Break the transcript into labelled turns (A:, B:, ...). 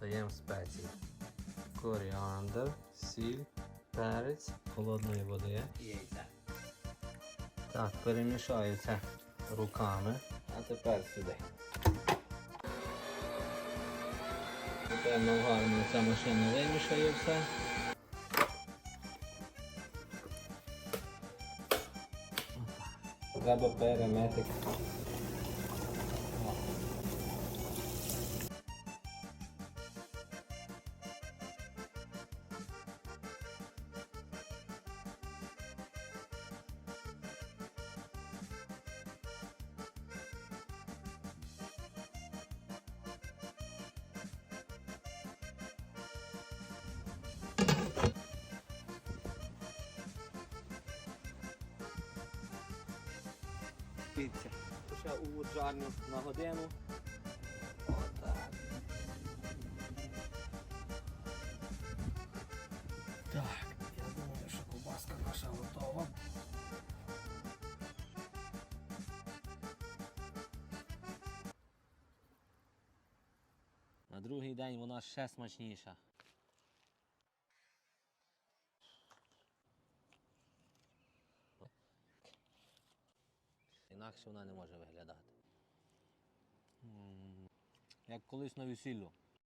A: Достаємо спеції. Коріандр, сіль, перець, холодної води.
B: І яйця.
A: Так, перемішаю це руками. А тепер сюди. Напевно, гарно ця машина вимішає все. Треба перемити.
B: Дивіться. Ще у жарню на годину.
A: Так, я думаю, що ковбаска наша готова.
B: На другий день вона ще смачніша. Інакше вона не може виглядати. Як колись на весіллю.